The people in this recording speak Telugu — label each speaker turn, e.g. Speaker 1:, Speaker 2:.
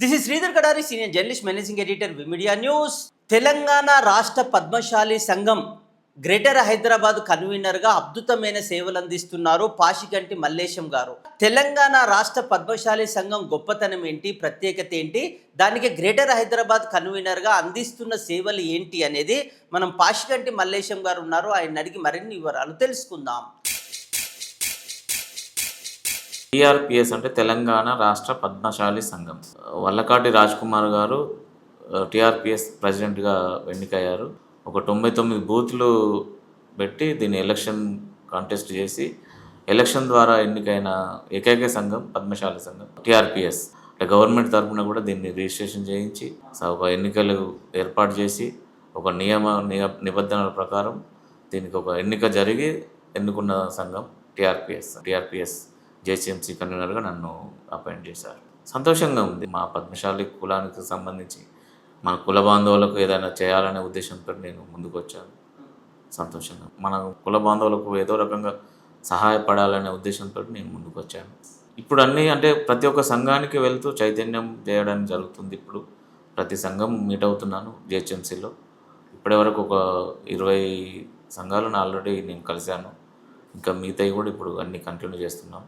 Speaker 1: This is Sridhar Kadari senior journalist managing editor media news Telangana రాష్ట్ర పద్మశాలి సంఘం గ్రేటర్ హైదరాబాద్ కన్వీనర్గా అద్భుతమైన సేవలు అందిస్తున్నారు పాషికంటి మల్లేశం గారు. తెలంగాణ రాష్ట్ర పద్మశాలి సంఘం గొప్పతనం ఏంటి ప్రత్యేకత ఏంటి దానికి గ్రేటర్ హైదరాబాద్ కన్వీనర్గా అందిస్తున్న సేవలు ఏంటి అనేది మనం పాషికంటి మల్లేశం గారు ఉన్నారు. ఆయన అడిగి మరిన్ని వివరాలు తెలుసుకుందాం.
Speaker 2: టీఆర్పిఎస్ అంటే తెలంగాణ రాష్ట్ర పద్మశాలి సంఘం. వల్లకాటి రాజ్కుమార్ గారు టీఆర్పిఎస్ ప్రెసిడెంట్గా ఎన్నికయ్యారు. ఒక తొంభై తొమ్మిది బూత్లు పెట్టి దీన్ని ఎలక్షన్ కాంటెస్ట్ చేసి ఎలక్షన్ ద్వారా ఎన్నికైన ఏకైక సంఘం పద్మశాలి సంఘం టీఆర్పిఎస్. అంటే గవర్నమెంట్ తరఫున కూడా దీన్ని రిజిస్ట్రేషన్ చేయించి ఒక ఎన్నికలు ఏర్పాటు చేసి ఒక నియమ నియ- నిబంధనల ప్రకారం దీనికి ఒక ఎన్నిక జరిగి ఎన్నుకున్న సంఘం టీఆర్పిఎస్ టీఆర్పిఎస్. జేసీఎంసీ కన్వీనర్గా నన్ను అపాయింట్ చేశారు. సంతోషంగా ఉంది. మా పద్మశాలి కులానికి సంబంధించి మన కుల బాంధవులకు ఏదైనా చేయాలనే ఉద్దేశంతో నేను ముందుకు వచ్చాను సంతోషంగా మన కుల బాంధవులకు ఏదో రకంగా సహాయపడాలనే ఉద్దేశంతో నేను ముందుకు వచ్చాను ఇప్పుడు అన్నీ అంటే ప్రతి ఒక్క సంఘానికి వెళ్తూ చైతన్యం చేయడానికి జరుగుతుంది ఇప్పుడు. ప్రతి సంఘం మీట్ అవుతున్నాను జిహెచ్ఎంసీలో. ఇప్పటివరకు ఒక ఇరవై సంఘాలను ఆల్రెడీ నేను కలిశాను. ఇంకా మిగతాయి కూడా ఇప్పుడు అన్నీ కంటిన్యూ చేస్తున్నాం.